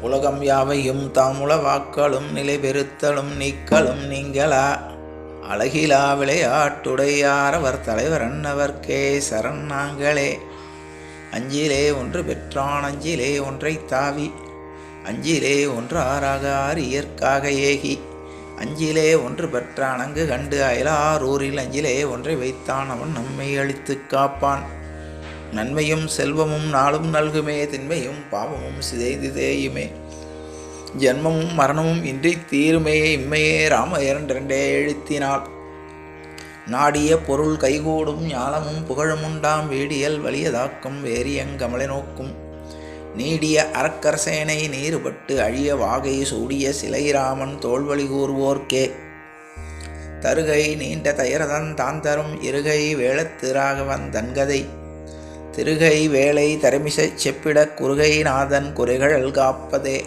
உலகம் யாவையும் தாமுள வாக்களும் நிலை பெருத்தலும் நீக்கலும் நீங்களா. அழகிலா விளையாட்டுடையாரவர் தலைவர் அன்னவர்க்கே சரண் நாங்களே. அஞ்சிலே ஒன்று பெற்றான் அஞ்சிலே ஒன்றை தாவி. அஞ்சிலே ஒன்று ஆறாக ஆரியற்காக ஏகி. அஞ்சிலே ஒன்று பெற்றான் அங்கு கண்டு அயலாரூரில் அஞ்சிலே ஒன்றை வைத்தான் அவன் நம்மை அழித்துக் காப்பான். நன்மையும் செல்வமும் நாளும் நல்குமே தின்மையும் பாவமும் சிதைந்து தேயுமே ஜென்மமும் மரணமும் இன்றி தீருமே இம்மையே ராம இரண்டிரண்டே எழுத்தினாள் நாடிய பொருள் கைகூடும் ஞானமும் புகழமுண்டாம் வீடியல் வலியதாக்கும் வேரியங்கமலை நோக்கும். நீடிய அறக்கரசேனை நீறுபட்டு அழிய வாகை சூடிய சிலைராமன் தோல்வழி கூறுவோர்க்கே. தருகை நீண்ட தயரதன் தான் தரும் இருகை வேளத்திராகவன் தன்கதை. திருகை வேலை தரமிசைச் செப்பிடக் குறுகை நாதன் குறைகள் காப்பதே.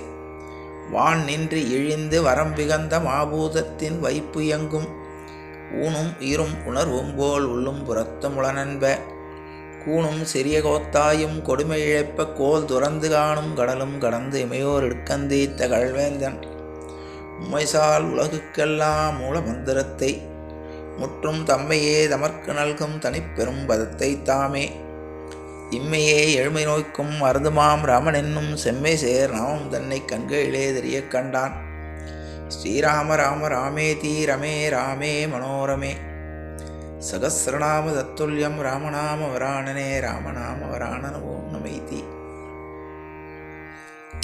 வான் நின்று இழிந்து வரம்பிகந்த மாபூதத்தின் வைப்பு எங்கும் ஊனும் ஈரும் உணர்வும் போல் உள்ளும் புறத்தும் உளனன்ப கூணும் சிறிய கோத்தாயும் கொடுமை இழைப்ப கோல் துறந்து காணும் கடலும் கடந்து இமையோர் இடுக்கந்தீத்த கழ்வேந்தன் உமைசால் உலகுக்கெல்லாம் மூல மந்திரத்தை முற்றும் தம்மையே தமர்க்கு நல்கும் தனிப்பெரும் பதத்தை தாமே. இம்மையே எழுமை நோய்க்கும் மருதுமாம் ராமன் என்னும் செம்மை சேர் நாமம் தன்னை கண்களிலே தெரிய கண்டான். ஸ்ரீராம ராம ராமே தீ ரமே ராமே மனோரமே. சகசிரநாம தத்துல்யம் ராமநாம வராணனே ராமநாம வராணன ஓம் நமைதி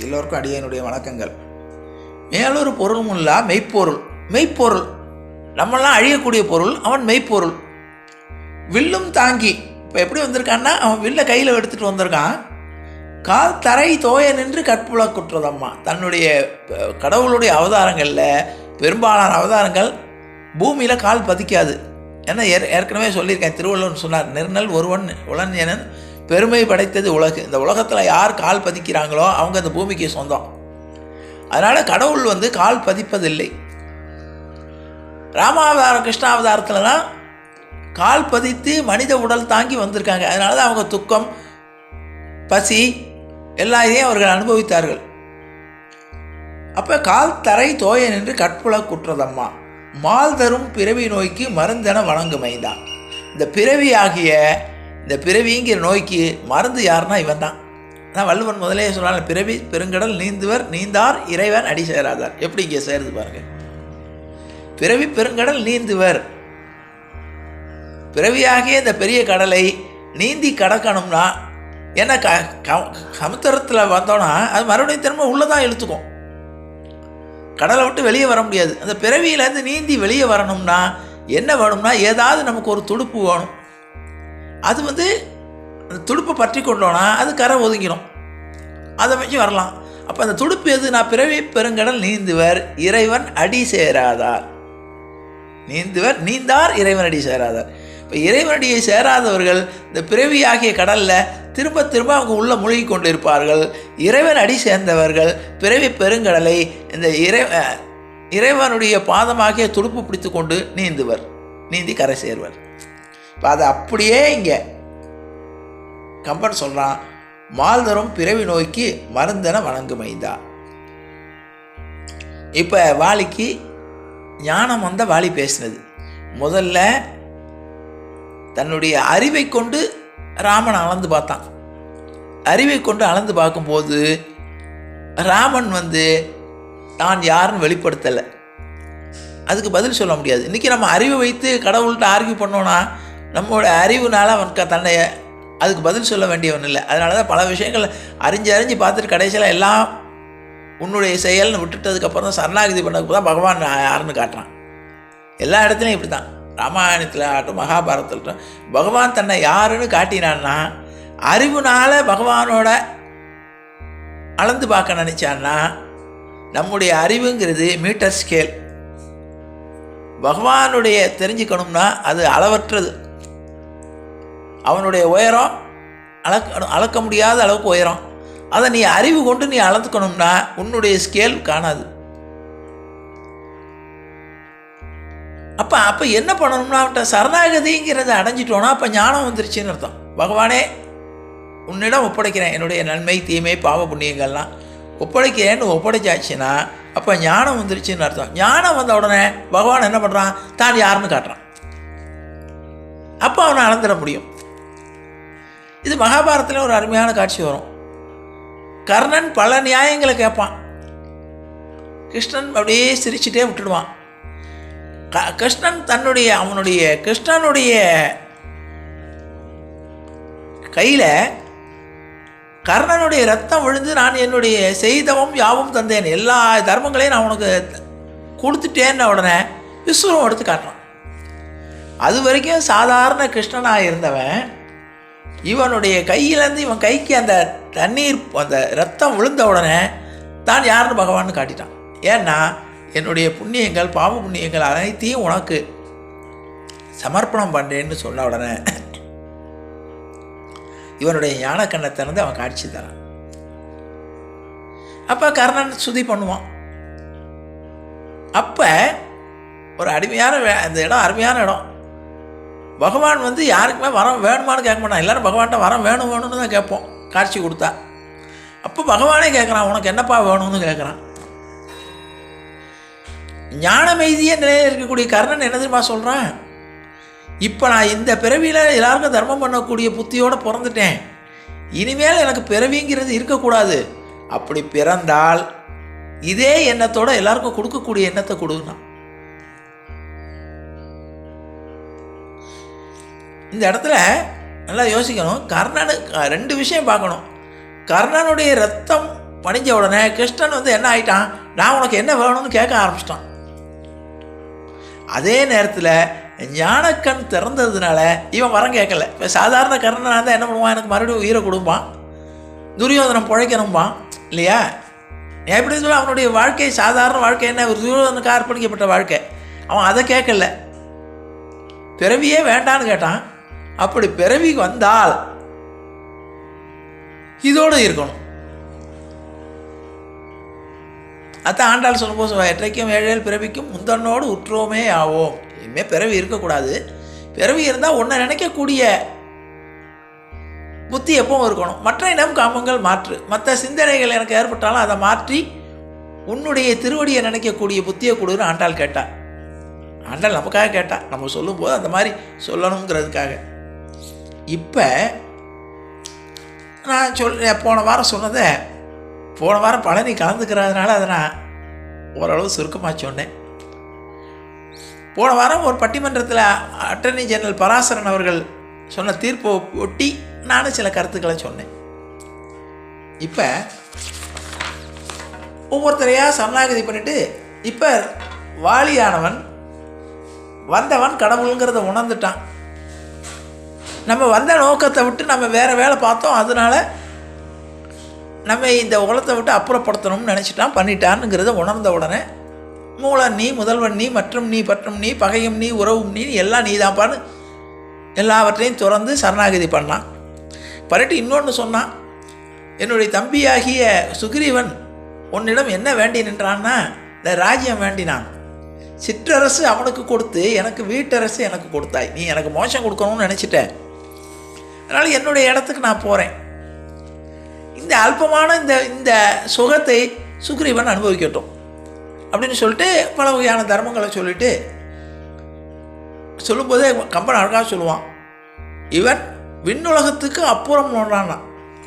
எல்லோருக்கும் அடியனுடைய வணக்கங்கள். மேலொரு பொருளும் இல்லா மெய்ப்பொருள். மெய்ப்பொருள். நம்மெல்லாம் அழியக்கூடிய பொருள் அவன் மெய்ப்பொருள். வில்லும் தாங்கி இப்போ எப்படி வந்திருக்கான்னா அவன் வில்ல கையில் எடுத்துகிட்டு வந்திருக்கான். கால் தரை தோய நின்று கற்புல குற்றதம்மா தன்னுடைய கடவுளுடைய அவதாரங்களில் பெரும்பாலான அவதாரங்கள் பூமியில் கால் பதிக்காது. ஏன்னா ஏற் ஏற்கனவே சொல்லியிருக்கேன் திருவள்ளுவர் சொன்னார் நிர்ணல் ஒருவன் உளஞனன் பெருமை படைத்தது உலகு. இந்த உலகத்தில் யார் கால் பதிக்கிறாங்களோ அவங்க அந்த பூமிக்கு சொந்தம். அதனால் கடவுள் வந்து கால் பதிப்பதில்லை. ராமாவதாரம் கிருஷ்ணாவதாரத்தில் தான் கால் பதித்து மனித உடல் தாங்கி வந்திருக்காங்க. அதனால தான் அவங்க துக்கம் பசி எல்லா இதையும் அவர்கள் அனுபவித்தார்கள். அப்போ கால் தரை தோய நின்று கற்புல குற்றதம்மா. மால் தரும் பிறவி நோய்க்கு மருந்தென வணங்குமைதான் இந்த பிறவி ஆகிய இந்த பிறவிங்கிற நோய்க்கு மருந்து யாருன்னா இவன் தான் ஆனால் வள்ளுவன் முதலே சொன்னால பிறவி பெருங்கடல் நீந்துவர் நீந்தார் இறைவன் அடி சேராதார் எப்படி இங்கே சேருது பாருங்க. பிறவி பெருங்கடல் நீந்துவர். பிறவியாகிய இந்த பெரிய கடலை நீந்தி கடக்கணும்னா ஏன்னா க க- சமுத்திரத்தில் வந்தோன்னா அது மறுபடியும் திரும்ப உள்ளே தான் இழுத்துக்கும். கடலை விட்டு வெளியே வர முடியாது. அந்த பிறவியிலேருந்து நீந்தி வெளியே வரணும்னா என்ன வேணும்னா ஏதாவது நமக்கு ஒரு துடுப்பு வேணும். அது வந்து அந்த துடுப்பை பற்றி கொண்டோன்னா அது கரை ஒதுங்கிடும் அதை வச்சு வரலாம். அப்போ அந்த துடுப்பு எது? நான் பிறவி பெருங்கடல் நீந்துவர் இறைவன் அடி சேராதார். நீந்துவர் நீந்தார் இறைவன் அடி சேராதார். இப்போ இறைவனடியை சேராதவர்கள் இந்த பிறவியாகிய கடலில் திரும்ப திரும்ப அவங்க உள்ளே மூழ்கி கொண்டிருப்பார்கள். இறைவன் அடி சேர்ந்தவர்கள் பிறவி பெருங்கடலை இந்த இறை இறைவனுடைய பாதமாகிய துடுப்பு பிடித்து கொண்டு நீந்துவர் நீந்தி கரை சேர்வர். இப்போ அதை அப்படியே இங்கே கம்பன் சொல்கிறான் மால்தரும் பிறவி நோய்க்கு மருந்தென வணங்குமைந்தா. இப்போ வாலிக்கு ஞானம் வந்த வாலி பேசினது. முதல்ல தன்னுடைய அறிவை கொண்டு ராமன் அளந்து பார்த்தான். அறிவை கொண்டு அளந்து பார்க்கும்போது ராமன் வந்து தான் யாருன்னு வெளிப்படுத்தலை. அதுக்கு பதில் சொல்ல முடியாது. இன்றைக்கி நம்ம அறிவை வைத்து கடவுள்கிட்ட ஆர்கியூ பண்ணோன்னா நம்மளோட அறிவுனால அவன் க- தன்னை அதுக்கு பதில் சொல்ல வேண்டியவன் இல்லை. அதனால தான் பல விஷயங்கள் அறிஞ்சு அறிஞ்சு பார்த்துட்டு கடைசியில் எல்லாம் உன்னுடைய செயல்னு விட்டுட்டதுக்கப்புறம் தான் சரணாகதி பண்ணதுக்கு தான் பகவான் யாருன்னு காட்டுறான். எல்லா இடத்துலையும் இப்படி தான் ராமாயணத்தில் ஆகட்டும் மகாபாரதத்தில் பகவான் தன்னை யாருன்னு காட்டினான்னா அறிவுனால பகவானோட அளந்து பார்க்க நினச்சான்னா நம்முடைய அறிவுங்கிறது மீட்டர் ஸ்கேல் பகவானுடைய தெரிஞ்சுக்கணும்னா அது அளவற்றது. அவனுடைய உயரம் அளக்க அளக்க முடியாத அளவுக்கு உயரம். அதை நீ அறிவு கொண்டு நீ அளந்துக்கணும்னா உன்னுடைய ஸ்கேல் காணாது. அப்போ அப்போ என்ன பண்ணணும்னா அவன்கிட்ட சரணாகதிங்கிறத அடைஞ்சிட்டோன்னா அப்போ ஞானம் வந்துருச்சுன்னு அர்த்தம். பகவானே உன்னிடம் ஒப்படைக்கிறேன். என்னுடைய நன்மை தீமை பாவ புண்ணியங்கள்லாம். ஒப்படைக்கிறேன்னு ஒப்படைச்சாச்சுன்னா அப்போ ஞானம் வந்துருச்சுன்னு அர்த்தம். ஞானம் வந்த உடனே பகவான் என்ன பண்ணுறான் தான் யாருன்னு காட்டுறான். அப்போ அவனை அளந்துட முடியும். இது மகாபாரதத்தில் ஒரு அருமையான காட்சி வரும். கர்ணன் பல நியாயங்களை கேட்பான். கிருஷ்ணன் அப்படியே சிரிச்சுட்டே விட்டுடுவான். க- கிருஷ்ணன் தன்னுடைய அவனுடைய கிருஷ்ணனுடைய கையில் கர்ணனுடைய ரத்தம் விழுந்து நான் என்னுடைய செய்தவம் யாவும் தந்தேன். எல்லா தர்மங்களையும் நான் உனக்கு கொடுத்துட்டேன்ன உடனே விஸ்வரம் எடுத்து காட்டுறான். அது வரைக்கும் சாதாரண கிருஷ்ணனாக இருந்தவன் இவனுடைய கையிலேருந்து இவன் கைக்கு அந்த தண்ணீர் அந்த ரத்தம் விழுந்த உடனே தான் யாருன்னு பகவான்னு காட்டிட்டான். ஏன்னா என்னுடைய புண்ணியங்கள் பாவ புண்ணியங்கள் அனைத்தையும் உனக்கு சமர்ப்பணம் பண்ணுறேன்னு சொன்ன உடனே இவனுடைய கண்ணத்தை திறந்து அவன் காட்சி தரான். அப்போ கர்ணன் சுதி பண்ணுவான். அப்போ ஒரு அடிமையான வே- அந்த இடம் அருமையான இடம். பகவான் வந்து யாருக்குமே வரம் வேணுமான்னு கேட்க மாட்டான். எல்லாரும் பகவான்கிட்ட வரம் வேணும் வேணும்னு தான் கேட்போம். காட்சி கொடுத்தா. அப்போ பகவானே கேட்குறான் உனக்கு என்னப்பா வேணும்னு கேட்குறான். ஞானமெய்திய நிலையில் இருக்கக்கூடிய கர்ணன் என்ன தெரியுமா சொல்கிறான் இப்போ நான் இந்த பிறவியில் எல்லாருக்கும் தர்மம் பண்ணக்கூடிய புத்தியோடு பிறந்துட்டேன். இனிமேல் எனக்கு பிறவிங்கிறது இருக்கக்கூடாது. அப்படி பிறந்தால் இதே எண்ணத்தோட எல்லாருக்கும் கொடுக்கக்கூடிய எண்ணத்தை கொடுங்கண்ணா இந்த இடத்துல நல்லா யோசிக்கணும். கர்ணனு க- ரெண்டு விஷயம் பார்க்கணும். கர்ணனுடைய ரத்தம் பணிஞ்ச உடனே கிருஷ்ணன் வந்து என்ன ஆயிட்டான்? நான் உனக்கு என்ன வேணும்னு கேட்க ஆரம்பிச்சிட்டான். அதே நேரத்தில் ஞானக்கண் திறந்ததுனால இவன் வரம் கேட்கல. இப்போ சாதாரண கர்ணனாக இருந்தால் என்ன பண்ணுவான்? எனக்கு மறுபடியும் உயிரை கொடுப்பான். துரியோதனம் பிழைக்கணும்பான். இல்லையா? எப்படி சொல்ல? அவனுடைய வாழ்க்கை சாதாரண வாழ்க்கை என்ன? ஒரு துரியோதனுக்கு அர்ப்பணிக்கப்பட்ட வாழ்க்கை. அவன் அதை கேட்கல. பிறவியே வேண்டான்னு கேட்டான். அப்படி பிறவி வந்தால் இதோடு இருக்கணும். அதான் ஆண்டாள் சொல்லும்போது சொல்லுவா, எற்றைக்கும் ஏழேல் பிறவிக்கும் முந்தன்னோடு உற்றோமே ஆவோம். இனிமேல் பிறவி இருக்கக்கூடாது. பிறவி இருந்தால் ஒன்றை நினைக்கக்கூடிய புத்தி எப்பவும் இருக்கணும். மற்ற இனம் காமங்கள் மாற்று. மற்ற சிந்தனைகள் எனக்கு ஏற்பட்டாலும் அதை மாற்றி உன்னுடைய திருவடியை நினைக்கக்கூடிய புத்தியை கொடுன்னு ஆண்டாள் கேட்டா. ஆண்டாள் நமக்காக கேட்டா. நம்ம சொல்லும்போது அந்த மாதிரி சொல்லணுங்கிறதுக்காக. இப்போ நான் சொல் போன வாரம் சொன்னதை போன வாரம் பழனி கலந்துக்கிறதுனால அதை நான் ஓரளவு சுருக்கமாக சொன்னேன். போன வாரம் ஒரு பட்டிமன்றத்தில் அட்டர்னி ஜெனரல் பராசரன் அவர்கள் சொன்ன தீர்ப்பை ஒட்டி நானும் சில கருத்துக்களை சொன்னேன். இப்போ ஒவ்வொருத்தரையாக சரணாகதி பண்ணிவிட்டு இப்போ வாலியானவன் வந்தவன் கடவுளுங்கிறத உணர்ந்துட்டான். நம்ம வந்த நோக்கத்தை விட்டு நம்ம வேறு வேலை பார்த்தோம். அதனால நம்ம இந்த உலகத்தை விட்டு அப்புறப்படுத்தணும்னு நினச்சிட்டான் பண்ணிட்டான்னுங்கிறத உணர்ந்த உடனே மூலம் நீ முதல்வன் நீ மற்றும் நீ பற்றும் நீ பகையும் நீ உறவும் நீ எல்லாம் நீ தான்ப்பான்னு எல்லாவற்றையும் துறந்து சரணாகதி பண்ணான். பண்ணிட்டு இன்னொன்று சொன்னான் என்னுடைய தம்பியாகிய சுக்ரீவன் உன்னிடம் என்ன வேண்டி நின்றான்னா இந்த ராஜ்யம் வேண்டினான் சிற்றரசு அவனுக்கு கொடுத்து எனக்கு வீட்டரசு எனக்கு கொடுத்தாய். நீ எனக்கு மோசம் கொடுக்கணும்னு நினச்சிட்ட. அதனால் என்னுடைய இடத்துக்கு நான் போகிறேன் இந்த அல்பமான இந்த இந்த சுகத்தை சுக்ரீவன் அனுபவிக்கட்டும். அப்படின்னு சொல்லிட்டு பல வகையான தர்மங்களை சொல்லிட்டு சொல்லும்போதே கம்பன் அழகாக சொல்லுவான். இவன் விண்ணுலகத்துக்கு அப்புறம் ஒன்றானா?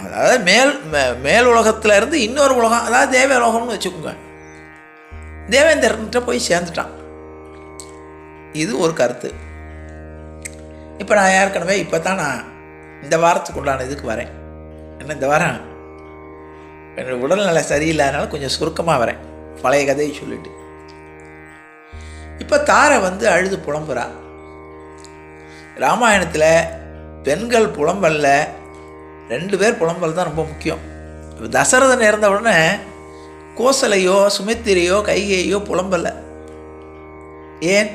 அதாவது மேல் மே- மேல் உலகத்துல இருந்து இன்னொரு உலகம் அதாவது தேவலோகம்னு வச்சுக்கோங்க. தேவேந்திரன்கிட்ட போய் சேர்ந்துட்டான். இது ஒரு கருத்து. இப்போ நான் ஏற்கனவே இப்போ தான் நான் இந்த வாரத்துக்கு உண்டான இதுக்கு வரேன். என்ன இந்த வாரம்? உடல்நிலை சரியில்லாதனால கொஞ்சம் சுருக்கமாக வரேன். பழைய கதையை சொல்லிட்டு. இப்போ தாரை வந்து அழுது புலம்புறா. ராமாயணத்தில் பெண்கள் புலம்பல்ல ரெண்டு பேர் புலம்பல் தான் ரொம்ப முக்கியம். இப்போ தசரதன் இறந்த உடனே கோசலையோ சுமித்திரையோ கைகையோ புலம்பல்ல ஏன்?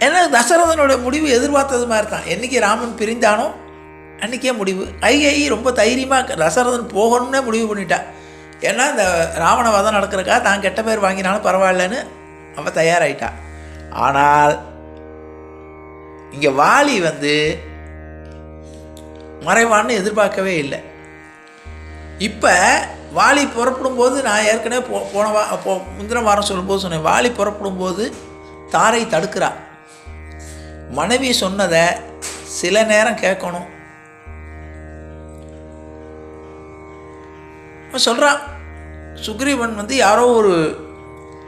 ஏன்னா தசரதனுடைய முடிவு எதிர்பார்த்தது மாதிரி தான் என்றைக்கு ராமன் பிரிந்தானோ அன்றைக்கே முடிவு. கைகேயி ரொம்ப தைரியமாக ரசரதன் போகணும்னே முடிவு பண்ணிட்டா. ஏன்னா இந்த ராவண வதம் நடக்கிறக்கா தான் கெட்ட பேர் வாங்கினாலும் பரவாயில்லன்னு அவன் தயாராகிட்டான் ஆனால் இங்கே வாலி வந்து மறைவான்னு எதிர்பார்க்கவே இல்லை. இப்போ வாலி புறப்படும் போது நான் ஏற்கனவே போ போன வா போ முந்தின வாரம் சொல்லும்போது சொன்னேன். வாலி புறப்படும் போது தாரை தடுக்கிறா. மனைவி சொன்னதை சில நேரம் கேட்கணும். அவன் சொல்கிறான் சுக்ரீவன் வந்து யாரோ ஒரு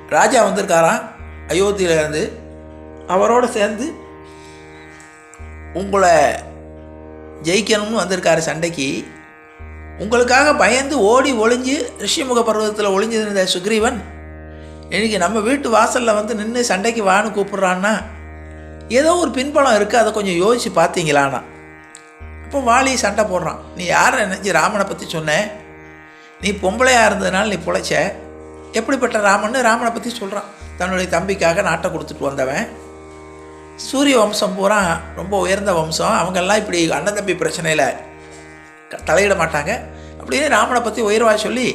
ராஜா வந்திருக்காராம் அயோத்தியிலேருந்து அவரோட சேர்ந்து உங்களை ஜெயிக்கணும்னு வந்திருக்காரு சண்டைக்கு. உங்களுக்காக பயந்து ஓடி ஒளிஞ்சு ரிஷிமுக பர்வதத்தில் ஒளிஞ்சிருந்த சுக்ரீவன் இன்றைக்கி நம்ம வீட்டு வாசலில் வந்து நின்று சண்டைக்கு வான்னு கூப்பிட்றான்னா ஏதோ ஒரு பின்பலம் இருக்குது அதை கொஞ்சம் யோசித்து பார்த்தீங்களாண்ணா. இப்போ வாலி சண்டை போடுறான். நீ யாரை நினச்சி ராமனை பற்றி சொன்னேன் நீ பொம்பளையாக இருந்ததுனால நீ பிழைச்ச. எப்படிப்பட்ட ராமன்னு ராமனை பற்றி சொல்கிறான் தன்னுடைய தம்பிக்காக நாட்டை கொடுத்துட்டு வந்தவன். சூரிய வம்சம் பூரா ரொம்ப உயர்ந்த வம்சம். அவங்கெல்லாம் இப்படி அண்ணன் தம்பி பிரச்சனையில் தலையிட மாட்டாங்க. அப்படின்னு ராமனை பற்றி உயர்வாக சொல்லி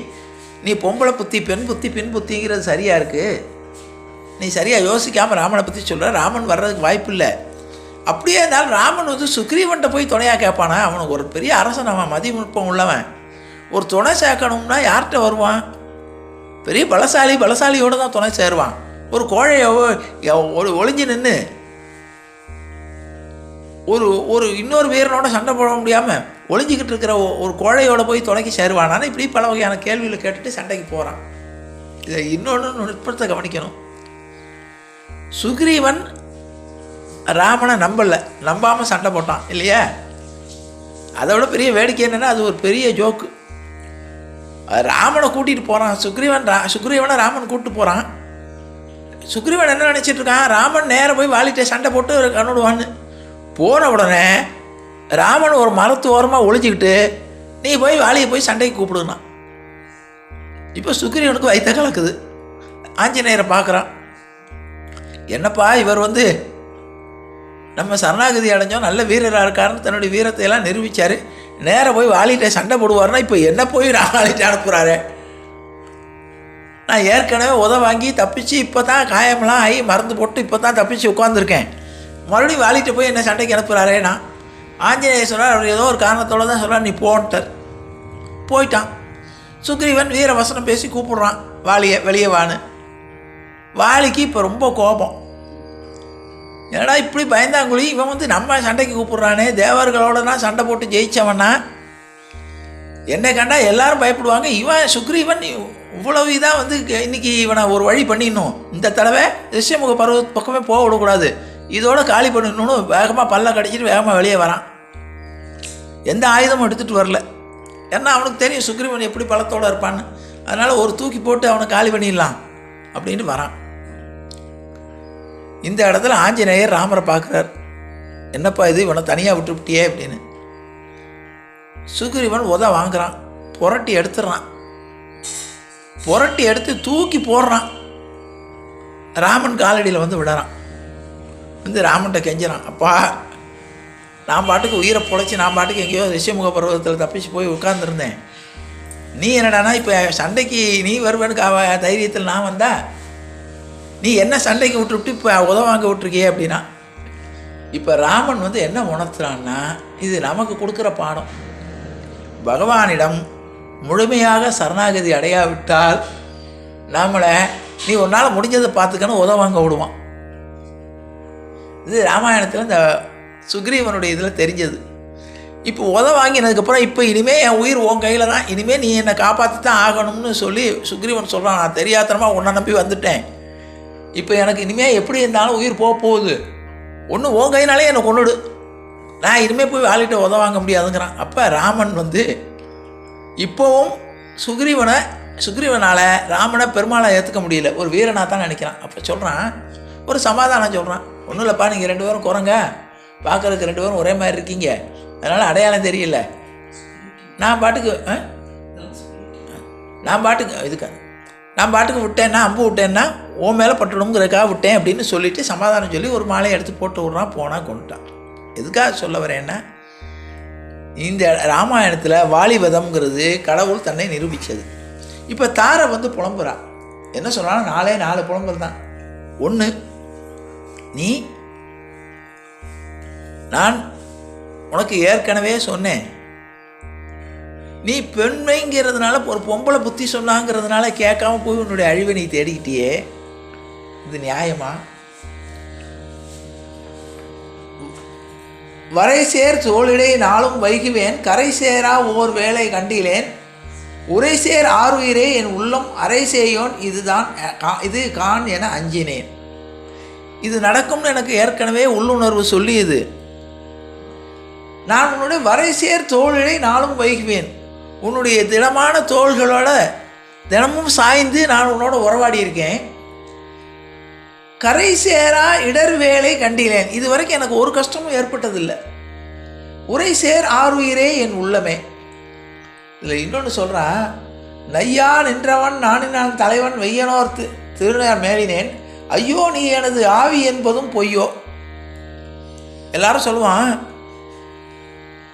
நீ பொம்பளை புத்தி பெண் புத்தி பின் புத்திங்கிறது சரியாக இருக்குது நீ சரியாக யோசிக்காமல் ராமனை பற்றி சொல்கிற ராமன் வர்றதுக்கு வாய்ப்பு இல்லை. அப்படியே இருந்தாலும் ராமன் வந்து சுக்ரீவன்ட்ட போய் துணையாக கேட்பானா? அவனுக்கு ஒரு பெரிய அரசன் அவன் மதிநுட்பம் உள்ளவன். ஒரு துணை சேர்க்கணும்னா யார்கிட்ட வருவான்? பெரிய பலசாலி பலசாலியோடு தான் துணை சேருவான். ஒரு கோழையோ ஒரு ஒளிஞ்சு நின்று ஒரு ஒரு இன்னொரு வீரனோட சண்டை போட முடியாமல் ஒளிஞ்சிக்கிட்டு இருக்கிற ஒரு கோழையோட போய் துணைக்கு சேருவானான்னு இப்படி பல வகையான கேள்விகளை கேட்டுட்டு சண்டைக்கு போகிறான் இதை இன்னொன்று நுட்பத்தை கவனிக்கணும். சுக்ரீவன் ராமனை நம்பலை. நம்பாமல் சண்டை போட்டான் இல்லையா? அதை விட பெரிய வேடிக்கை என்னென்னா அது ஒரு பெரிய ஜோக்கு ராமனை கூட்டிகிட்டு போகிறான் சுக்ரீவன் ரா சுக்ரீவனை ராமன் கூப்பிட்டு போகிறான் சுக்ரீவன் என்ன நினச்சிட்டு இருக்கான்? ராமன் நேரம் போய் வாலிட்ட சண்டை போட்டு கண்ணுடுவான்னு. போன உடனே ராமன் ஒரு மரத்து ஓரமாக ஒளிஞ்சிக்கிட்டு நீ போய் வாலியை போய் சண்டைக்கு கூப்பிடுனா. இப்போ சுக்ரீவனுக்கு வைத்த கலக்குது. ஆஞ்சநேயரை பார்க்குறான். என்னப்பா இவர் வந்து நம்ம சரணாகதி அடைஞ்சோம் நல்ல வீரராக இருக்காருன்னு தன்னுடைய வீரத்தை எல்லாம் நிரூபித்தார் நேராக போய் வாலிட்ட சண்டை போடுவார்னா இப்போ என்ன போய் நான் வாலிட்ட அனுப்புகிறாரு நான் ஏற்கனவே உத வாங்கி தப்பிச்சு இப்போ தான் காயமெல்லாம் ஆகி மறந்து போட்டு இப்போ தான் தப்பிச்சு உட்காந்துருக்கேன் மறுபடியும் வாலிட்ட போய் என்ன சண்டைக்கு அனுப்புகிறாரே நான்? ஆஞ்சநேயர் சொன்னார் அவர் ஏதோ ஒரு காரணத்தோட தான் சொல்கிறார் நீ போன்ட்டார். போயிட்டான். சுக்ரீவன் வீர வசனம் பேசி கூப்பிடுறான் வாலியை வெளியே வான்னு. வாலிக்கு இப்போ ரொம்ப கோபம். என்னடா இப்படி பயந்தாங்குழி? இவன் வந்து நம்ம சண்டைக்கு கூப்பிடுறானே. தேவர்களோட சண்டை போட்டு ஜெயிச்சவனா? என்னை கண்டா எல்லாரும் பயப்படுவாங்க. இவன் சுக்ரீவன் இவ்வளவு இதாக வந்து இன்னைக்கு இவனை ஒரு வழி பண்ணிடணும். இந்த தடவை ரிஷியமுக பருவ பக்கமே போக விடக்கூடாது. இதோட காலி பண்ணிடணும்னு வேகமாக பல்ல கடிச்சிட்டு வேகமாக வெளியே வரான். எந்த ஆயுதமும் எடுத்துகிட்டு வரல. ஏன்னா அவனுக்கு தெரியும் சுக்ரீவன் எப்படி பலத்தோடு இருப்பான்னு. அதனால் ஒரு தூக்கி போட்டு அவனை காலி பண்ணிடலாம். அப்படின்ட்டு வரான். இந்த இடத்துல ஆஞ்சநேயர் ராமரை பார்க்குறார். என்னப்பா இது? இவனை தனியாக விட்டுவிட்டியே? அப்படின்னு. சுக்ரீவன் உத வாங்குறான். புரட்டி எடுத்துடுறான் புரட்டி எடுத்து தூக்கி போடுறான். ராமன் காலடியில் வந்து விடறான் வந்து ராமன்ட்ட கெஞ்சுறான். அப்பா நான் பாட்டுக்கு உயிரை பொழைச்சி நான் பாட்டுக்கு எங்கேயோ ரிஷிமுக பருவத்தில் தப்பிச்சு போய் உட்காந்துருந்தேன் நீ என்னடானா இப்போ சண்டைக்கு நீ வருவேன்னு அவ தைரியத்தில் நான் வந்தால் நீ என்ன சண்டைக்கு விட்டுவிட்டு இப்போ உதவாங்க விட்டுருக்கியே அப்படின்னா? இப்போ ராமன் வந்து என்ன உணர்த்துறான்னா இது நமக்கு கொடுக்குற பாடம். பகவானிடம் முழுமையாக சரணாகதி அடையாவிட்டால் நம்மளை நீ ஒரு நாள் முடிஞ்சதை பார்த்துக்கன்னு உதவாங்க விடுவான். இது ராமாயணத்தில் இந்த சுக்ரீவனுடைய இதில் தெரிஞ்சது. இப்போ உத வாங்கினதுக்கப்புறம் இப்போ இனிமேல் என் உயிர் உன் கையில் தான். இனிமேல் நீ என்னை காப்பாற்றி தான் ஆகணும்னு சொல்லி சுக்ரீவன் சொல்கிறான் நான் தெரியாதனமாக உன்னை நம்பி வந்துட்டேன். இப்போ எனக்கு இனிமேல் எப்படி இருந்தாலும் உயிர் போக போகுது. ஒன்று உன் கையினாலே என்னை கொண்டுடு நான் இனிமேல் போய் வாலிட்ட உதவ வாங்க முடியாதுங்கிறான். அப்போ ராமன் வந்து இப்போவும் சுக்ரீவனை சுக்ரீவனால் ராமனை பெருமாளை ஏற்றுக்க முடியல. ஒரு வீரனாக தான் நினைக்கிறான். அப்போ சொல்கிறான் ஒரு சமாதானம் சொல்கிறான் ஒன்றும் இல்லைப்பா நீங்கள் ரெண்டு பேரும் குறங்க பார்க்குறதுக்கு ரெண்டு பேரும் ஒரே மாதிரி இருக்கீங்க. அதனால் அடையாளம் தெரியல. நான் பாட்டுக்கு ஆ? நான் பாட்டுக்கு இதுக்கு நான் பாட்டுக்கு விட்டேன்னா அம்பு விட்டேன்னா ஓ மேலே பட்டணுங்கிறதுக்காக விட்டேன் அப்படின்னு சொல்லிட்டு சமாதானம் சொல்லி ஒரு மாலையை எடுத்து போட்டு விட்றான் போனால் கொண்டுட்டான் எதுக்காக சொல்ல வரேன்னா இந்த ராமாயணத்தில் வாலிபதம்ங்கிறது கடவுள் தன்னை நிரூபித்தது இப்போ தாரை வந்து புலம்புறா. என்ன சொல்கிறான் நாலே நாலு புலம்பல் தான். ஒன்று நீ நான் உனக்கு ஏற்கனவே சொன்னேன். நீ பெண்மைங்கிறதுனால ஒரு பொம்பளை புத்தி சொன்னாங்கிறதுனால கேட்காம போய் உன்னுடைய அழிவை நீ தேடிக்கிட்டியே? இது நியாயமா? வரை சேர் சோழிடை நாளும் வைகுவேன் கரை சேரா ஓர் வேலை கண்டிலேன் உரை சேர் ஆறுயிரே என் உள்ளம் அரை சேயோன் இதுதான் கா- இது கான் என அஞ்சினேன். இது நடக்கும்னு எனக்கு ஏற்கனவே உள்ளுணர்வு சொல்லியது. நான் உன்னுடைய வரை சேர் தோழிலை நாளும் வைகுவேன் உன்னுடைய திடமான தோள்களோட தினமும் சாய்ந்து நான் உன்னோட உறவாடி இருக்கேன். கரை சேரா இடர் வேலை கண்டிலேன் இது வரைக்கும் எனக்கு ஒரு கஷ்டமும் ஏற்பட்டதில்லை. உரை சேர் ஆறுயிரே என் உள்ளமே. இதில் இன்னொன்று சொல்கிறா நையா நின்றவன் நானினான் தலைவன் வெய்யனோர்த்து திருநேர் மேலினேன். ஐயோ நீ எனது ஆவி என்பதும் பொய்யோ? எல்லாரும் சொல்லுவான்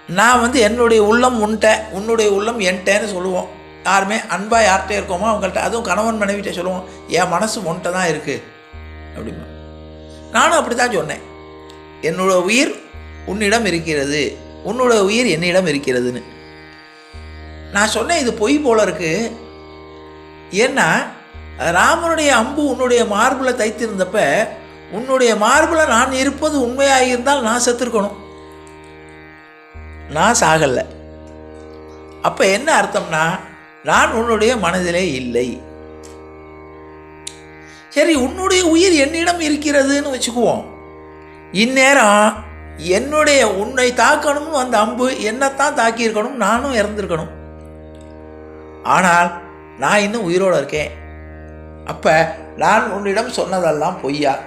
நான் வந்து என்னுடைய உள்ளம் உன்ட்ட உன்னுடைய உள்ளம் என்கிட்டன்னு சொல்லுவோம். யாருமே அன்பாக யார்கிட்ட இருக்கோமோ அவங்கள்ட்ட அதுவும் கணவன் மனைவிட்ட சொல்லுவோம் என் மனசு உன்ட்ட தான் இருக்குது அப்படிமா நானும் அப்படி தான் சொன்னேன். என்னோட உயிர் உன்னிடம் இருக்கிறது. உன்னோட உயிர் என்னிடம் இருக்கிறதுன்னு. நான் சொன்னேன் இது பொய் போல இருக்கு. ஏன்னா ராமனுடைய அம்பு உன்னுடைய மார்பில் தைத்திருந்தப்ப உன்னுடைய மார்பில் நான் இருப்பது உண்மையாக இருந்தால் நான் செத்துருக்கணும். நான் சாகலை. அப்போ என்ன அர்த்தம்னா நான் உன்னுடைய மனதிலே இல்லை. சரி உன்னுடைய உயிர் என்னிடம் இருக்கிறதுன்னு வச்சுக்குவோம். இந்நேரம் என்னுடைய உன்னை தாக்கணும்னு அந்த அம்பு என்னத்தான் தாக்கியிருக்கணும் நானும் இறந்துருக்கணும். ஆனால் நான் இன்னும் உயிரோடு இருக்கேன். அப்போ நான் உன்னிடம் சொன்னதெல்லாம் பொய்யா?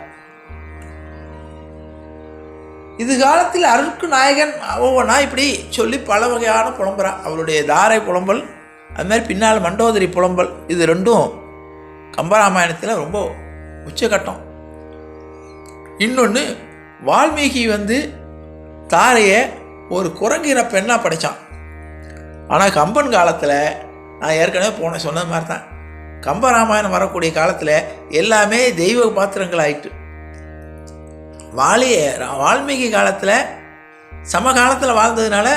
இது காலத்தில் அருக்கு நாயகன் ஒவ்வொன்றா இப்படி சொல்லி பல வகையான புலம்புறா. அவருடைய தாரை புலம்பல் அது மாதிரி பின்னால் மண்டோதரி புலம்பல் இது ரெண்டும் கம்பராமாயணத்தில் ரொம்ப உச்சகட்டம். இன்னொன்று வால்மீகி வந்து தாரையை ஒரு குரங்கின பெண்ணாக படித்தான் ஆனால் கம்பன் காலத்தில் நான் ஏற்கனவே போன சொன்னது மாதிரி தான் கம்பராமாயணம் வரக்கூடிய காலத்தில் எல்லாமே தெய்வ பாத்திரங்கள் ஆயிட்டு வாலி வால்மீகி காலத்தில் சமகாலத்தில் வாழ்ந்ததுனால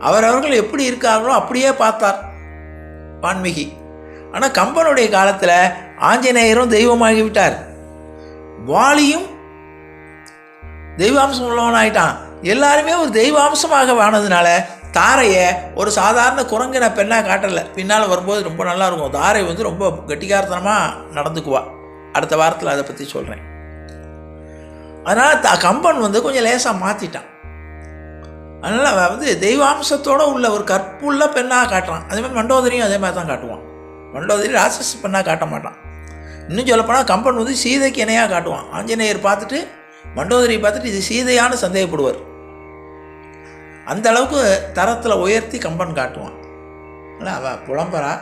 அவரவர்கள் எப்படி இருக்கார்களோ அப்படியே பார்த்தார் வான்மீகி. ஆனால் கம்பனுடைய காலத்தில் ஆஞ்சநேயரும் தெய்வமாகி விட்டார் வாலியும் தெய்வாம்சம் உள்ளவனாயிட்டான் எல்லாருமே ஒரு தெய்வாம்சமாக வானதுனால தாரையை ஒரு சாதாரண குரங்கின பெண்ணாக காட்டலை. பின்னால் வரும்போது ரொம்ப நல்லா இருக்கும். தாரை வந்து ரொம்ப கெட்டிக்காரத்தனமாக நடந்துக்குவா. அடுத்த வாரத்தில் அதை பற்றி சொல்கிறேன் அதனால் த கம்பன் வந்து கொஞ்சம் லேசாக மாற்றிட்டான் அதனால் வந்து தெய்வாம்சத்தோடு உள்ள ஒரு கற்புள்ள பெண்ணாக காட்டுறான். அதே மாதிரி மண்டோதரியும் அதே மாதிரி தான் காட்டுவான். மண்டோதரி ராட்சஸ் பெண்ணாக காட்ட மாட்டான். இன்னும் சொல்லப்போனால் கம்பன் வந்து சீதைக்கு இணையாக காட்டுவான். ஆஞ்சநேயர் பார்த்துட்டு மண்டோதரியை பார்த்துட்டு இது சீதையான்னு சந்தேகப்படுவார். அந்த அளவுக்கு தரத்தில் உயர்த்தி கம்பன் காட்டுவான். இல்லை அவள் புலம்புறா.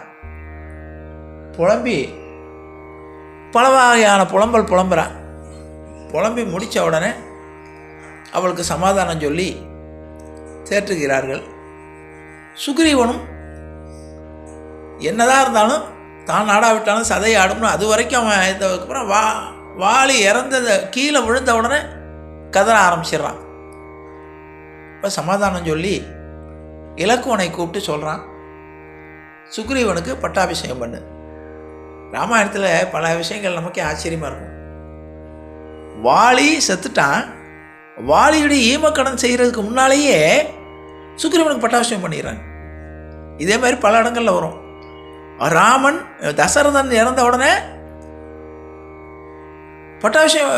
புலம்பி பல வகையான புலம்பல் புலம்புறான் புலம்பி முடித்த உடனே அவளுக்கு சமாதானம் சொல்லி தேற்றுகிறார்கள் சுக்ரீவனும் என்னதான் இருந்தாலும் தான் ஆடாவிட்டாலும் சதை ஆடும்னு அது வரைக்கும் அவன் இதுக்கப்புறம் வா வாளி இறந்ததை கீழே விழுந்த உடனே கதற ஆரம்பிச்சிடுறான். இப்போ சமாதானம் சொல்லி இலக்குவனை கூப்பிட்டு சொல்கிறான் சுக்ரீவனுக்கு பட்டாபிஷேகம் பண்ணு. ராமாயணத்தில் பல விஷயங்கள் நமக்கே ஆச்சரியமாக இருக்கும். வாலி செத்துட்டான். வாலியுடைய ஈமக்கடன் செய்கிறதுக்கு முன்னாலேயே சுக்ரீவனுக்கு பட்டாபிஷேகம் பண்ணிடுறாங்க இதே மாதிரி பல இடங்களில் வரும். ராமன் தசரதன் இறந்த உடனே பட்டாபிஷேகம்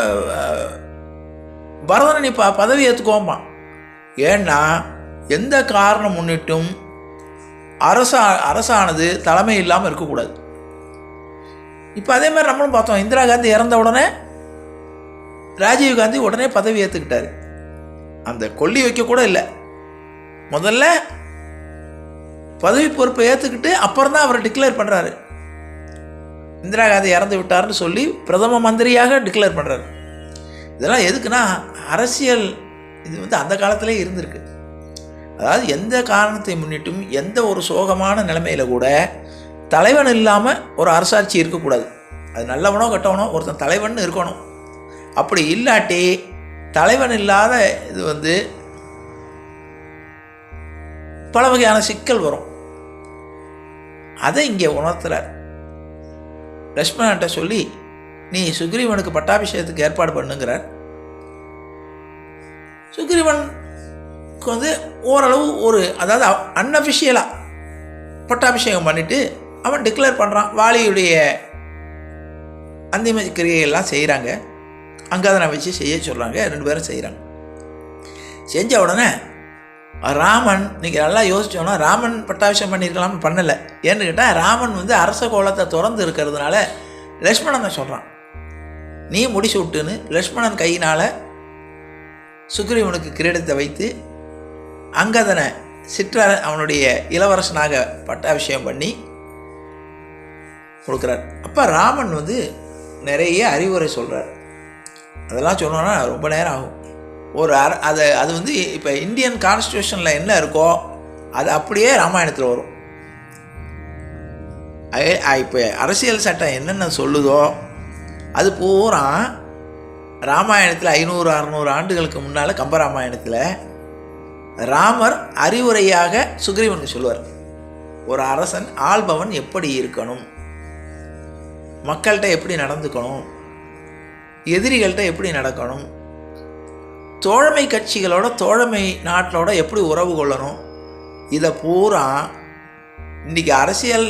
பரதனை நீ ப பதவி ஏற்றுக்கோம்பான் ஏன்னா எந்த காரணம் முன்னிட்டும் அரசா அரசானது தலைமை இல்லாமல் இருக்கக்கூடாது. இப்போ அதே மாதிரி நம்மளும் பார்த்தோம் இந்திரா காந்தி இறந்த உடனே ராஜீவ் காந்தி உடனே பதவி ஏற்றுக்கிட்டாரு அந்த கொல்லி வைக்க கூட இல்லை. முதல்ல பதவி பொறுப்பை ஏற்றுக்கிட்டு அப்புறம் தான் அவரை டிக்ளேர் பண்ணுறாரு இந்திரா காந்தி இறந்து விட்டார்னு சொல்லி பிரதம மந்திரியாக டிக்ளேர் பண்ணுறாரு இதெல்லாம் எதுக்குன்னா அரசியல் இது வந்து அந்த காலத்திலே இருந்திருக்கு. அதாவது எந்த காரணத்தை முன்னிட்டும் எந்த ஒரு சோகமான நிலைமையில் கூட தலைவன் இல்லாமல் ஒரு அரசாட்சி இருக்கக்கூடாது. அது நல்லவனோ கெட்டவனோ ஒருத்தன் தலைவன் இருக்கணும். அப்படி இல்லாட்டி தலைவன் இல்லாத இது வந்து பல வகையான சிக்கல் வரும். அதை இங்கே உணர்த்துறார். லக்ஷ்மணன்ட்ட சொல்லி நீ சுக்ரீவனுக்கு பட்டாபிஷேகத்துக்கு ஏற்பாடு பண்ணுங்கிறார். சுக்ரீவனுக்கு வந்து ஓரளவு ஒரு அதாவது அன்அஃபிஷியலாக பட்டாபிஷேகம் பண்ணிவிட்டு அவன் டிக்ளேர் பண்ணுறான் வாலியுடைய அந்திம கிரியையெல்லாம் செய்கிறாங்க அங்காதனை வச்சு செய்ய சொல்கிறாங்க ரெண்டு பேரும் செய்கிறாங்க செஞ்ச உடனே ராமன் நீங்கள் நல்லா யோசித்தோன்னா ராமன் பட்டாபிஷம் பண்ணியிருக்கலாம்னு பண்ணலை. ஏன்னு கேட்டால் ராமன் வந்து அரச கோலத்தை திறந்து இருக்கிறதுனால லக்ஷ்மணனை சொல்கிறான் நீ முடிச்சு விட்டுன்னு லக்ஷ்மணன் கையினால் சுக்ரீவனுக்கு கிரீடத்தை வைத்து அங்கதனை சிற்ற அவனுடைய இளவரசனாக பட்டாபிஷேகம் பண்ணி கொடுக்குறார். அப்போ ராமன் வந்து நிறைய அறிவுரை சொல்கிறார் அதெல்லாம் சொன்னோன்னா ரொம்ப நேரம் ஆகும். ஒரு அர அது அது வந்து இப்போ இந்தியன் கான்ஸ்டியூஷனில் என்ன இருக்கோ அது அப்படியே ராமாயணத்தில் வரும். இப்போ அரசியல் சட்டம் என்னென்ன சொல்லுதோ அது பூரா ராமாயணத்தில் ஐநூறு அறநூறு ஆண்டுகளுக்கு முன்னால் கம்பராமாயணத்தில் ராமர் அறிவுரையாக சுக்ரீவனுக்கு சொல்லுவார். ஒரு அரசன் ஆள்பவன் எப்படி இருக்கணும்? மக்கள்கிட்ட எப்படி நடந்துக்கணும்? எதிரிகள்கிட்ட எப்படி நடக்கணும்? தோழமை கட்சிகளோட தோழமை நாட்டிலோட எப்படி உறவு கொள்ளணும்? இதை பூரா இன்றைக்கி அரசியல்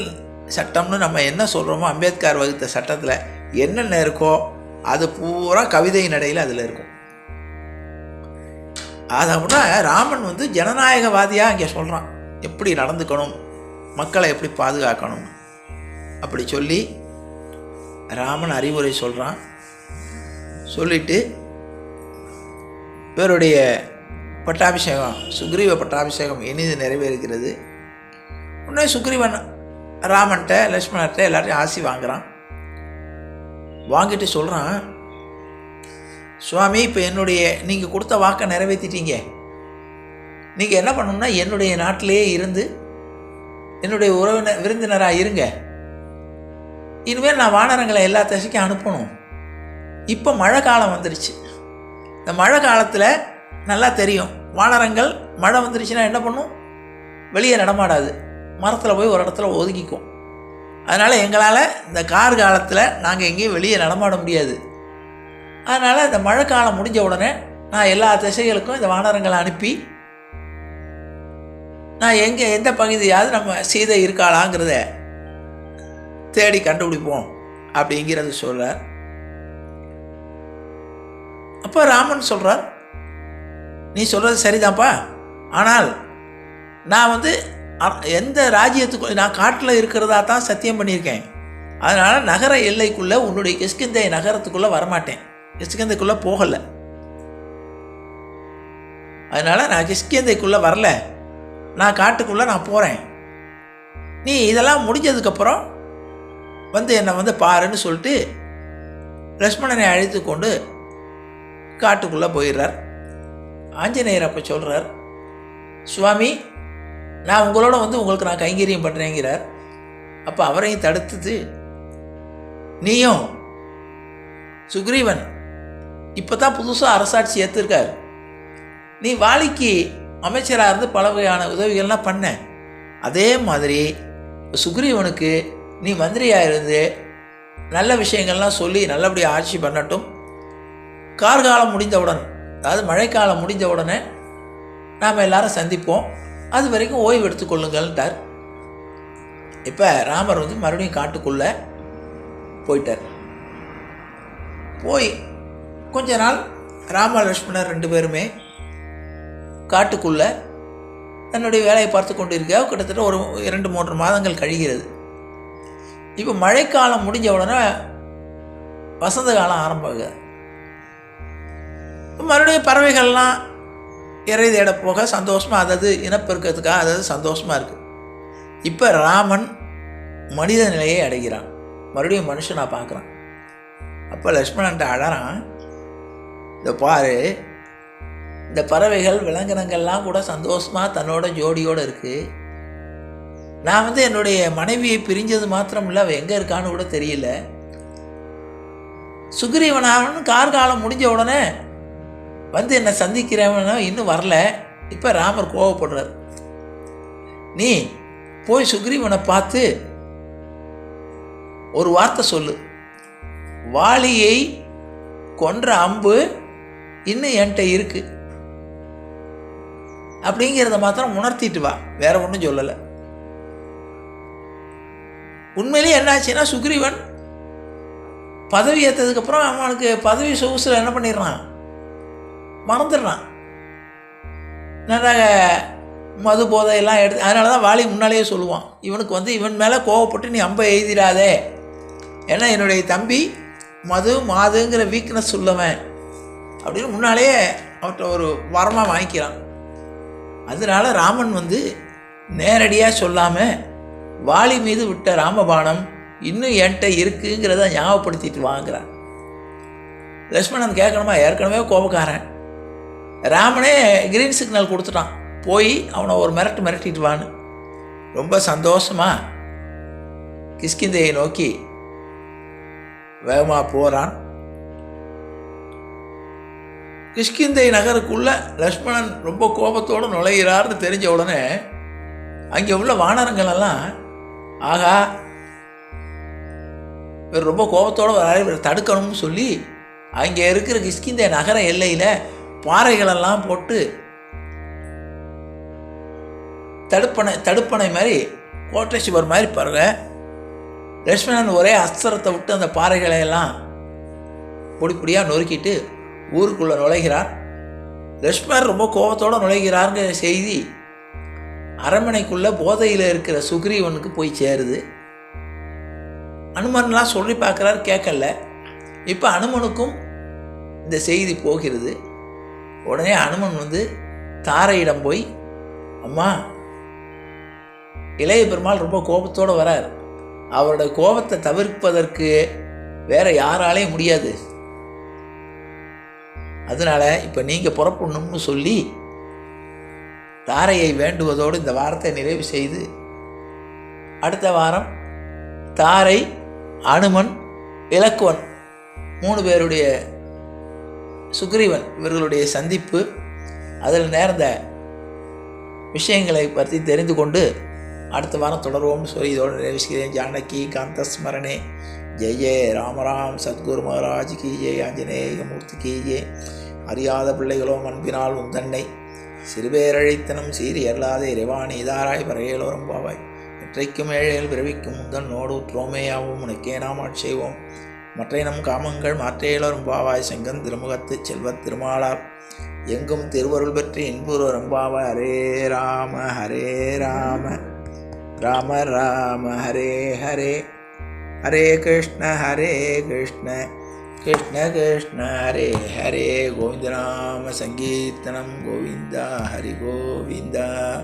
சட்டம்னு நம்ம என்ன சொல்கிறோமோ அம்பேத்கர் வகுத்த சட்டத்தில் என்னென்ன இருக்கோ அது பூரா கவிதை நடையில் அதில் இருக்கும். அதை விட ராமன் வந்து ஜனநாயகவாதியாக இங்கே சொல்கிறான் எப்படி நடந்துக்கணும்? மக்களை எப்படி பாதுகாக்கணும்? அப்படி சொல்லி ராமன் அறிவுரை சொல்கிறான் சொல்லிட்டு இவருடைய பட்டாபிஷேகம் சுக்ரீவ பட்டாபிஷேகம் இனிது நிறைவேறுகிறது. உடனே சுக்ரீவன் ராமன்கிட்ட லக்ஷ்மணர்கிட்ட எல்லாத்தையும் ஆசி வாங்குறான். வாங்கிட்டு சொல்கிறான் சுவாமி இப்போ என்னுடைய நீங்கள் கொடுத்த வாக்கை நிறைவேற்றிட்டீங்க நீங்கள் என்ன பண்ணணும்னா என்னுடைய நாட்டிலேயே இருந்து என்னுடைய உறவினர் விருந்தினராக இருங்க. இனிமேல் நான் வானரங்களை எல்லா திசைக்கும் அனுப்பணும். இப்போ மழை காலம் வந்துருச்சு. இந்த மழை காலத்தில் நல்லா தெரியும். வானரங்கள் மழை வந்துருச்சுன்னா என்ன பண்ணும்? வெளியே நடமாடாது. மரத்தில் போய் ஒரு இடத்துல ஒதுக்கிக்கும். அதனால் எங்களால் இந்த கார் காலத்தில் நாங்கள் எங்கேயும் வெளியே நடமாட முடியாது. அதனால் இந்த மழை காலம் முடிஞ்ச உடனே நான் எல்லா திசைகளுக்கும் இந்த வானரங்களை அனுப்பி நான் எங்கே எந்த பகுதியாவது நம்ம சீதை இருக்காளாங்கிறத தேடி கண்டுபிடிப்போம் அப்படிங்கிறது சொல்கிறார் அப்போ ராமன் சொல்கிறார் நீ சொல்கிறது சரிதான்ப்பா. ஆனால் நான் வந்து எந்த ராஜ்யத்துக்கு நான் காட்டில் இருக்கிறதா தான் சத்தியம் பண்ணியிருக்கேன். அதனால் நகர எல்லைக்குள்ளே உன்னுடைய கிஷ்கிந்தை நகரத்துக்குள்ளே வரமாட்டேன். கிஷ்கிந்தைக்குள்ளே போகலை. அதனால் நான் கிஷ்கிந்தைக்குள்ளே வரல. நான் காட்டுக்குள்ளே நான் போகிறேன் நீ இதெல்லாம் முடிஞ்சதுக்கப்புறம் வந்து என்னை வந்து பாருன்னு சொல்லிட்டு லக்ஷ்மணனை அழைத்து கொண்டு காட்டுக்குள்ளே போயிடுறார். ஆஞ்சநேயர் அப்போ சொல்கிறார் சுவாமி நான் உங்களோட வந்து உங்களுக்கு நான் கைங்கரியம் பண்ணுறேங்கிறார் அப்போ அவரையும் தடுத்துது நீயும் சுக்ரீவன் இப்போ தான் புதுசாக அரசாட்சி ஏற்றிருக்கார். நீ வாலிக்கு அமைச்சராக இருந்து பல வகையான உதவிகள்லாம் பண்ண. அதே மாதிரி சுக்ரீவனுக்கு நீ மந்திரியாக இருந்து நல்ல விஷயங்கள்லாம் சொல்லி நல்லபடியாக ஆட்சி பண்ணட்டும். கார்காலம் முடிந்தவுடன் அதாவது மழைக்காலம் முடிஞ்ச உடனே நாம் எல்லாரும் சந்திப்போம். அது வரைக்கும் ஓய்வு எடுத்துக்கொள்ளுங்கள்ட்டார் இப்போ ராமர் வந்து மறுபடியும் காட்டுக்குள்ளே போயிட்டார். போய் கொஞ்ச நாள் ராம லக்ஷ்மணர் ரெண்டு பேருமே காட்டுக்குள்ளே தன்னுடைய வேலையை பார்த்து கொண்டு இருக்க கிட்டத்தட்ட ஒரு இரண்டு மூன்று மாதங்கள் கழிகிறது. இப்போ மழைக்காலம் முடிஞ்ச உடனே வசந்த காலம் ஆரம்பமாகுது. மறுபடியும் பறவைகள்லாம் இறை தேட போக சந்தோஷமாக அதாவது இனப்பெருக்கிறதுக்காக அதாவது சந்தோஷமாக இருக்குது இப்போ ராமன் மனித நிலையை அடைகிறான். மறுபடியும் மனுஷனாக பார்க்குறான். அப்போ லக்ஷ்மணன்ட்ட அழறான். இந்த பாரு இந்த பறவைகள் விலங்கினங்கள்லாம் கூட சந்தோஷமாக தன்னோட ஜோடியோடு இருக்குது நான் வந்து என்னுடைய மனைவியை பிரிஞ்சது மாத்திரம் இல்லை அவள் எங்கே இருக்கான்னு கூட தெரியல. சுக்ரீவனாகனு கார்காலம் முடிஞ்ச உடனே வந்து என்னை சந்திக்கிறவன இன்னும் வரல. இப்போ ராமர் கோவப்படுறார். நீ போய் சுக்ரீவனை பார்த்து ஒரு வார்த்தை சொல்லு. வாலியை கொன்ற அம்பு இன்னும் என்கிட்ட இருக்கு. அப்படிங்கிறத மாத்திரம் உணர்த்திட்டு வா. வேற ஒன்றும் சொல்லலை. உண்மையிலேயே என்னாச்சுன்னா சுக்ரீவன் பதவி ஏற்றதுக்கப்புறம் அவனுக்கு பதவி சொகுசில் என்ன பண்ணிடுறான்? மறந்துடுறான். நல்லா மது போதையெல்லாம் எடுத்து அதனால தான் வாலி முன்னாலேயே சொல்லுவான். இவனுக்கு வந்து இவன் மேலே கோவப்பட்டு நீ அம்பை எழுதிடாதே ஏன்னா என்னுடைய தம்பி மது மாதுங்கிற வீக்னஸ் உள்ளவன். அப்படின்னு முன்னாலேயே அவர்கிட்ட ஒரு வரமாக வாங்கிக்கிறான். அதனால ராமன் வந்து நேரடியாக சொல்லாமல் வாலி மீது விட்ட ராமபாணம் இன்னும் என்கிட்ட இருக்குங்கிறத ஞாபகப்படுத்திட்டு வாங்குறான். லக்ஷ்மணன் கேட்கணுமா? ஏற்கனவே கோபக்காரன். ராமனே கிரீன் சிக்னல் கொடுத்துட்டான். போய் அவனை ஒரு மிரட்டு மிரட்டிட்டு வான்னு. ரொம்ப சந்தோஷமாக கிஷ்கிந்தையை நோக்கி வேகமாக போகிறான் கிஷ்கிந்தை நகருக்குள்ளே லக்ஷ்மணன் ரொம்ப கோபத்தோடு நுழைகிறார்னு தெரிஞ்ச உடனே அங்கே உள்ள வானரங்கள் எல்லாம் ஆகா இவர் ரொம்ப கோபத்தோடு வராரு இவரை தடுக்கணும்னு சொல்லி அங்கே இருக்கிற கிஷ்கிந்தை நகர எல்லையில் பாறைகளெல்லாம் போட்டு தடுப்பணை தடுப்பணை மாதிரி கோட்டை சுவர் மாதிரி பாருங்க. லட்சுமணன் ஒரே அஸ்திரத்தை விட்டு அந்த பாறைகளை எல்லாம் பொடி பொடியாக நொறுக்கிட்டு ஊருக்குள்ளே நுழைகிறார். லக்ஷ்மணர் ரொம்ப கோபத்தோடு நுழைகிறாருங்கிற செய்தி அரண்மனைக்குள்ளே போதையில் இருக்கிற சுக்ரீவனுக்கு போய் சேருது. அனுமன்லாம் சொல்லி பார்க்குறாரு கேட்கல. இப்போ அனுமனுக்கும் இந்த செய்தி போகிறது. உடனே அனுமன் வந்து தாரையிடம் போய் அம்மா இளைய பெருமாள் ரொம்ப கோபத்தோடு வரார். அவரோட கோபத்தை தவிர்ப்பதற்கு வேற யாராலையும் முடியாது. அதனால் இப்போ நீங்கள் புறப்படணும்னு சொல்லி தாரையை வேண்டுவதோடு இந்த வாரத்தை நிறைவு செய்து அடுத்த வாரம் தாரை அனுமன் இலக்குவன் மூணு பேருடைய சுக்ரீவன் இவர்களுடைய சந்திப்பு அதில் நேர்ந்த விஷயங்களை பற்றி தெரிந்து கொண்டு அடுத்த வாரம் தொடர்வோம்னு சொல்லி இதோடு நிறைவு ஜானகி காந்த ஸ்மரணே ஜெய ஜெய. ராமராம் சத்குரு மகாராஜ் கி ஜெய் ஆஞ்சநேய மூர்த்தி கி ஜெய் அறியாத பிள்ளைகளோ அன்பினால் உந்தன்னை. சிறுபேரழைத்தனம் சீர் எல்லாதே இறைவாணி இதாராய் பறையலோரும் பாவாய். இற்றைக்கும் ஏழைகள் பிறவிக்கும் முந்தன் நோடு உற்றோமேயாவும் உனக்கே நாம் ஆட்செய்வோம் மற்றையினம் காமங்கள் மாற்றையலோரும் பாவாய். செங்கன் திருமுகத்து செல்வத் திருமாலார். எங்கும் திருவருள் பெற்று இன்புரு ரம்பாவாய் ஹரே ராம ஹரே ராம. ராம ராம ஹரே ஹரே. ஹரே கிருஷ்ண ஹரே கிருஷ்ண. கிருஷ்ண கிருஷ்ண ஹரே ஹரே. கோவிந்த நாம சங்கீர்த்தனம் கோவிந்தா ஹரி கோவிந்தா.